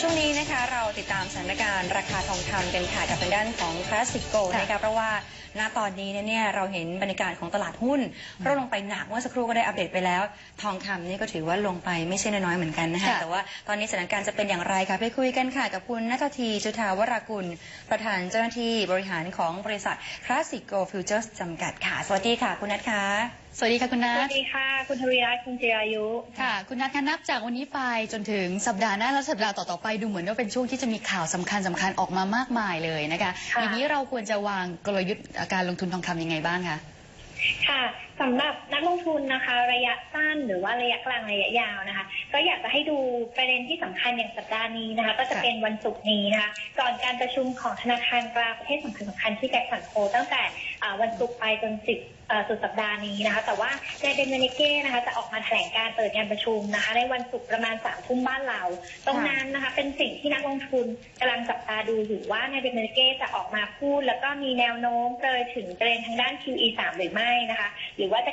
ช่วงนี้นะคะเรา ติดตามสถานการณ์ราคาทองคำกันค่ะกับทางด้านของคลาสสิกโกค่ะนะคะเพราะว่าณตอนนี้เนี่ยเราเห็นบรรยากาศของตลาดหุ้นร่วงลงไปหนักเมื่อสักครู่ก็ได้อัปเดตไปแล้ว ทองคำนี่ก็ถือว่าลงไปไม่ใช่น้อยๆเหมือนกันนะคะค่ะแต่ว่าตอนนี้สถานการณ์จะเป็นอย่างไรคะไปคุยกันค่ะกับคุณนัททีจุธาวรากุล ประธานเจ้าหน้าที่บริหารของบริษัทคลาสสิกโกฟิวเจอร์สจำกัดค่ะ สวัสดีค่ะคุณนัทคะสวัสดีค่ะคุณนัสวัทสดีค่ะ คุณทวีรัตน์คุณจิรายุค่ะ คุณนัทคะนับจากวันนี้ไปจนถึงสัปดาห์หน้าและสัปดาห์ต่อๆไปดูเหมือนว่าเป็นช่วงที่จะมีข่าวสำคัญสคัญๆออกมามากมายเลยนะคะค่ะอย่างนี้เราควรจะวางกลยุทธ์การลงทุนทองคำยังไงบ้างคะ ค่ะ สำหรับนักลงทุนนะคะ ระยะสั้นหรือว่าระยะกลางระยะยาวนะคะ ก็อยากจะให้ดูประเด็นที่สำคัญอย่างสัปดาห์นี้นะคะ ก็จะเป็นวันศุกร์นี้นะคะก่อนการประชุมของธนาคารกลางประเทศสำคัญสำคัญที่แจ็คสันโคตั้งแต่วันศุกร์ไปจนสิบสุดสัปดาห์นี้นะคะ แต่ว่าในเดนเมเนเก้นะคะ จะออกมาแถลงการเปิดงานประชุมนะคะ ในวันศุกร์ประมาณสามทุ่มบ้านเรา ตรงนั้นนะคะ เป็นสิ่งที่นักลงทุนกำลังจับตาดูอยู่ว่าในเดนเมเนเก้จะออกมาพูด แล้วก็มีแนวโน้มเลยถึงประเด็นทางด้าน QE 3หรือไม่นะคะหรือว่าจะ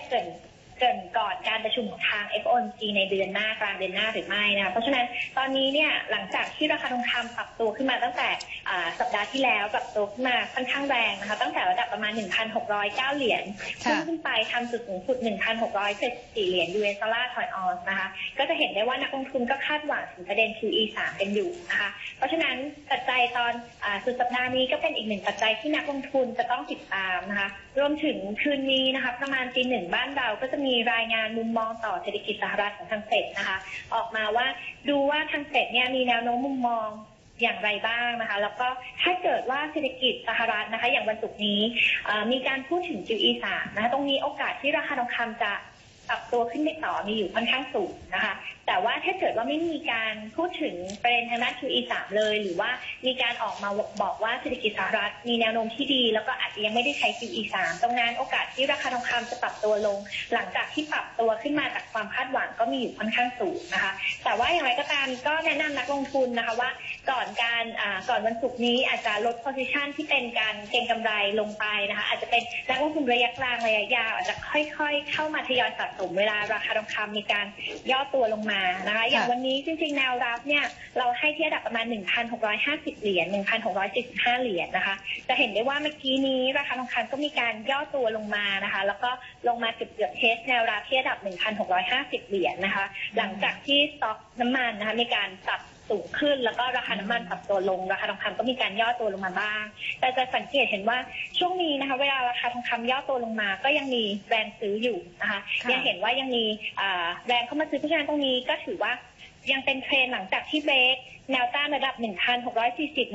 เกินก่อนการประชุมของทาง FOMC ในเดือนหน้ากลางเดือนหน้าหรือไม่นะคะเพราะฉะนั้นตอนนี้เนี่ยหลังจากที่ราคาทองคำปรับตัวขึ้นมาตั้งแต่สัปดาห์ที่แล้วปรับตัวขึ้นมาค่อนข้างแรงนะคะตั้งแต่ระดับประมาณ 1,609 เหรียญค่ะขึ้นขึ้นไปทำจุดสูงสุด 1,674 เหรียญ US ดอลลาร์ถอยออนนะคะ ก็จะเห็นได้ว่านักลงทุนก็คาดหวังถึงประเด็น QE 3กันอยู่นะคะเพราะฉะนั้นปัจจัยตอนอสุดสัปดาห์นี้ก็เป็นอีกหนึ่งปัจจัยที่นักลงทุนจะต้องติดตามนะคะรวมถึงคืนนี้นะคะประมาณตีหนึ่งบ้านเราก็จะมีีรายงานมุมมองต่อเศรษฐกิจสหรัฐของทางเฟดนะคะ ออกมาว่าดูว่าทางเฟดเนี่ยมีแนวโน้มมุมมองอย่างไรบ้างนะคะ แล้วก็ถ้าเกิดว่าเศรษฐกิจสหรัฐนะคะ อย่างวันศุกร์นี้มีการพูดถึง QE 3นะคะ ตรงนี้โอกาสที่ราคาทองคำจะ ปรับตัวขึ้นไปต่อมีอยู่ค่อนข้างสูงนะคะ แต่ว่าถ้าเกิดว่าไม่มีการพูดถึงประเด็นทางด้าน QE 3เลย หรือว่ามีการออกมาบอกว่าเศรษฐกิจสหรัฐมีแนวโน้มที่ดี แล้วก็อาจจะยังไม่ได้ใช้ QE 3ตรงนั้นโอกาสที่ราคาทองคำจะปรับตัวลง หลังจากที่ปรับตัวขึ้นมาจากความคาดหวังก็มีอยู่ค่อนข้างสูงนะคะ แต่ว่าอย่างไรก็ตามก็แนะนำนักลงทุนนะคะว่าก่อนการอ่าก่อนวันศุกร์นี้อาจจะลด position ที่เป็นการเก็งกำไรลงไปนะคะ อาจจะเป็นนักลงทุนระยะกลางระยะยาวอาจจะค่อย ๆ เข้ามาทยอยสะสมเวลาราคาทองคำมีการย่อตัวลงมานะคะ อย่างวันนี้จริงๆแนวรับเนี่ยเราให้ที่ระดับประมาณ 1,650 เหรียญ 1,645 เหรียญนะคะ จะเห็นได้ว่าเมื่อกี้นี้ราคาทองคำก็มีการย่อตัวลงมานะคะ แล้วก็ลงมาเกือบเกือบๆเทสแนวรับที่ระดับ 1,650 เหรียญนะคะ หลังจากที่สต็อกน้ำมันนะคะมีการปรับ สูงขึ้น แล้วก็ราคาน้ำมันปรับตัวลง ราคาทองคำก็มีการย่อตัวลงมาบ้าง แต่จะสังเกตเห็นว่าช่วงนี้นะคะ เวลาราคาทองคำย่อตัวลงมา ก็ยังมีแรงซื้ออยู่นะคะค่ะยังเห็นว่ายังมีอ่าแรงเข้ามาซื้อเพราะฉะนั้นตรงนี้ก็ถือว่ายังเป็นเทรนด์หลังจากที่เบรกแนวต้านระดับ 1,640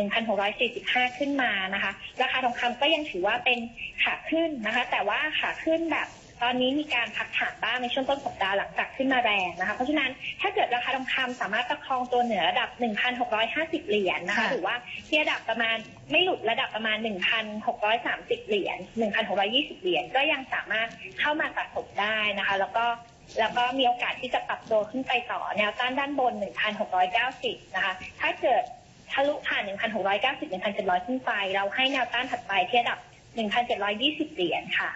1,645 ขึ้นมานะคะ ราคาทองคำก็ยังถือว่าเป็นขาขึ้นนะคะ แต่ว่าขาขึ้นแบบ ตอนนี้มีการพักฐานบ้างในช่วงต้นสัปดาห์หลังจากขึ้นมาแรงนะคะ เพราะฉะนั้นถ้าเกิดราคาทองคำสามารถประคองตัวเหนือระดับ 1,650 เหรียญนะคะคะ หรือว่าที่ระดับประมาณไม่หลุดระดับประมาณ 1,630 เหรียญ 1,620 เหรียญก็ยังสามารถเข้ามาสะสมได้นะคะ แล้วก็แล้วก็มีโอกาสที่จะปรับตัวขึ้นไปต่อแนวต้านด้านบน 1,690 นะคะ ถ้าเกิดทะลุผ่าน 1,690 1,700 ขึ้นไป เราให้แนวต้านถัดไปที่ระดับ 1,720 เหรียญค่ะ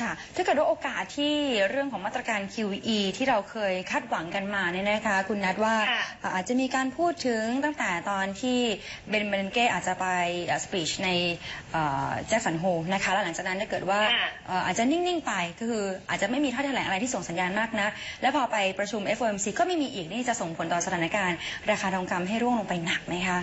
ค่ะ ถ้าเกิดว่าโอกาสที่เรื่องของมาตรการ QE ที่เราเคยคาดหวังกันมาเนี่ยนะคะ คุณนัทว่าค่ะ อ่าอาจจะมีการพูดถึงตั้งแต่ตอนที่เบนเบนเก้อาจจะไปสปีชในแจ็คสันโฮนะคะแล้วหลังจากนั้นถ้าเกิดว่าค่ะ เอ่ออาจจะนิ่ง ๆ ไปก็คืออาจจะไม่มีท่าแถลงอะไรที่ส่งสัญญาณมากนะ แล้วพอไปประชุม FOMC ก็ไม่มีอีกนี่จะส่งผลต่อสถานการณ์ ราคาทองคำให้ร่วงลงไปหนักไหมคะ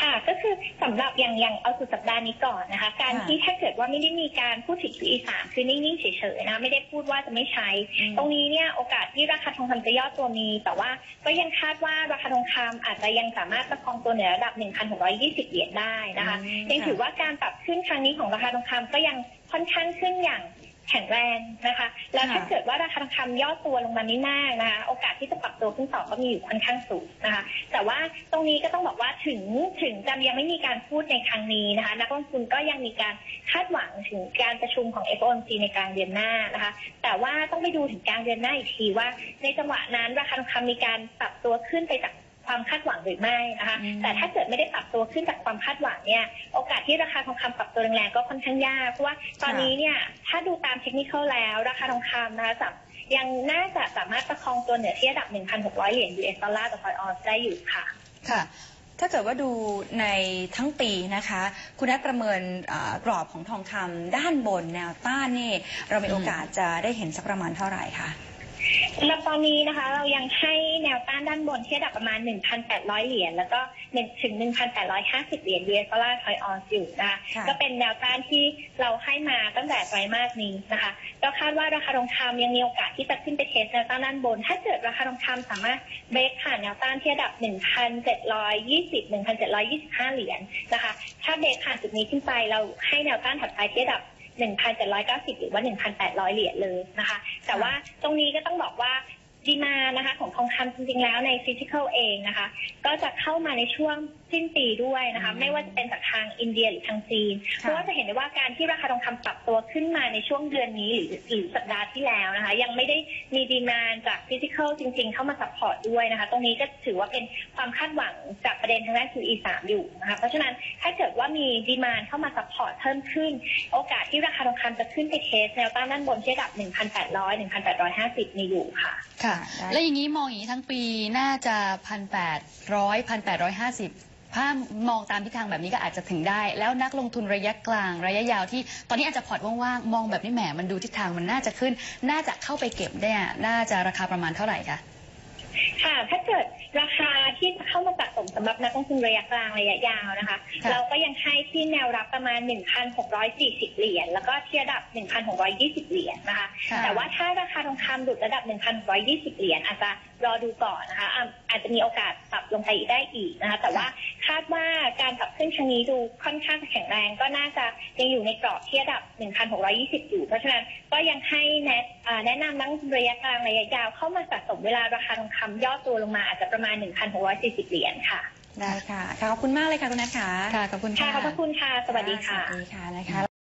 ค่ะก็คือสำหรับอย่างอย่างเอาสุดสัปดาห์นี้ก่อนนะคะ การค่ะที่ถ้าเกิดว่าไม่ได้มีการพูดถึง QE 3คือนิ่งๆเฉยๆนะไม่ได้พูดว่าจะไม่ใช้อืมตรงนี้เนี่ยโอกาสที่ราคาทองคำจะย่อตัวมี แต่ว่าก็ยังคาดว่าราคาทองคำอาจจะยังสามารถประคองตัวเหนือระดับ 1,620 เหรียญได้นะคะอืมยังค่ะถือว่าการปรับขึ้นครั้งนี้ของราคาทองคำก็ยังค่อนข้างขึ้นอย่างแข็งแรงนะคะ แล้วถ้าค่ะเกิดว่าราคาทองคำย่อตัวลงมาไม่มากนะคะ โอกาสที่จะปรับตัวขึ้นต่อก็มีอยู่ค่อนข้างสูงนะคะ แต่ว่าตรงนี้ก็ต้องบอกว่าถึงถึงจะยังไม่มีการพูดในครั้งนี้นะคะ นักลงทุนก็ยังมีการคาดหวังถึงการประชุมของ FOMC ในกลางเดือนหน้านะคะ แต่ว่าต้องไปดูถึงกลางเดือนหน้าอีกทีว่า ในจังหวะนั้นราคาทองคำมีการปรับตัวขึ้นไปจาก ความคาดหวังหรือไม่นะคะอืมแต่ถ้าเกิดไม่ได้ปรับตัวขึ้นจากความคาดหวังเนี่ยโอกาสที่ราคาทองคำปรับตัวแรงๆก็ค่อนข้างยากเพราะว่าตอนนี้เนี่ยถ้าดูตามเทคนิคแล้วราคาทองคำนะคะจะยังน่าจะสามารถประคองตัวเหนือที่ระดับ 1,600 เหรียญ US ดอลลาร์ต่อทอยออนซ์ได้อยู่ค่ะค่ะถ้าเกิดว่าดูในทั้งปีนะคะ คุณนัทประเมินอ่ากรอบของทองคำด้านบนแนวต้านนี่ เรามีโอกาสจะได้เห็นสักประมาณเท่าไหร่คะ สำหรับตอนนี้นะคะ เรายังให้แนวต้านด้านบนที่ระดับประมาณ 1,800 เหรียญแล้วก็1ถึง 1,850 เหรียญ US ดอลลาร์ทอยออนอยู่นะคะค่ะก็เป็นแนวต้านที่เราให้มาตั้งแต่ไตรมาสนี้นะคะ ก็คาดว่าราคาทองคำยังมีโอกาสที่จะขึ้นไปเทสแนวต้านด้านบน ถ้าเกิดราคาทองคำสามารถเบรกผ่านแนวต้านที่ระดับ 1,720 1,725 เหรียญนะคะ ถ้าเบรกผ่านจุดนี้ขึ้นไปเราให้แนวต้านถัดไปที่ระดับ 1,790 หรือว่า 1,800 เหรียญเลยนะคะ แต่ว่าตรงนี้ก็ต้องบอกว่าดีมานะคะของทองคำจริงๆแล้วในฟิสิกอลเองนะคะ ก็จะเข้ามาในช่วง สิ้นปีด้วยนะคะ ไม่ว่าจะเป็นจากทางอินเดียหรือทางจีน เพราะว่าจะเห็นได้ว่าการที่ราคาทองคำปรับตัวขึ้นมาในช่วงเดือนนี้หรือหรือสัปดาห์ที่แล้วนะคะ ยังไม่ได้มีดีมานจากฟิสิกอลจริง ๆ เข้ามาซัพพอร์ตด้วยนะคะ ตรงนี้ก็ถือว่าเป็นความคาดหวังจากประเด็นทางด้าน QE 3อสามอยู่นะคะเพราะฉะนั้นถ้าเกิดว่ามีดีมานเข้ามาซัพพอร์ตเพิ่มขึ้น โอกาสที่ราคาทองคำจะขึ้นไปเทสแนวต้านด้านบนที่ระดับ 1,800 1,850 มีอยู่ค่ะ ค่ะ และอย่างนี้มองอย่างนี้ทั้งปีน่าจะ 1,800 1,850 ถ้ามองตามทิศทางแบบนี้ก็อาจจะถึงได้ แล้วนักลงทุนระยะกลางระยะยาวที่ ตอนนี้อาจจะพอร์ตว่างๆ มองแบบนี้แหมมันดูทิศทางมันน่าจะขึ้น น่าจะเข้าไปเก็บได้น่าจะราคาประมาณเท่าไหร่คะ ค่ะ ถ้าเกิด ราคาที่จะเข้ามาสะสมสำหรับนักลงทุนระยะกลางระยะยาวนะคะ ค่ะ เราก็ยังให้ที่แนวรับประมาณ 1,640 เหรียญแล้วก็ที่ระดับ 1,620 เหรียญนะคะ ค่ะ แต่ว่าถ้าราคาทองคำหลุดระดับ 1,620 เหรียญอาจจะรอดูก่อนนะคะอะอาจจะมีโอกาสปรับลงไปได้อีกนะคะ แต่ว่าคาดว่าการปรับขึ้นครั้งนี้ดูค่อนข้างจะแข็งแรง ก็น่าจะยังอยู่ในกรอบที่ระดับ 1,620 อยู่ เพราะฉะนั้นก็ยังให้แนะอ่าแนะนำนักลงทุนระยะกลางระยะยาวเข้ามาสะสมเวลาราคาทองคำย่อตัวลงมาอาจจะประมาณ 1,640 เหรียญค่ะ ได้ค่ะค่ะขอบคุณมากเลยค่ะคุณนัทค่ะ ค่ะ ขอบคุณค่ะ ค่ะ ขอบพระคุณค่ะ สวัสดีค่ะ สวัสดีค่ะนะคะ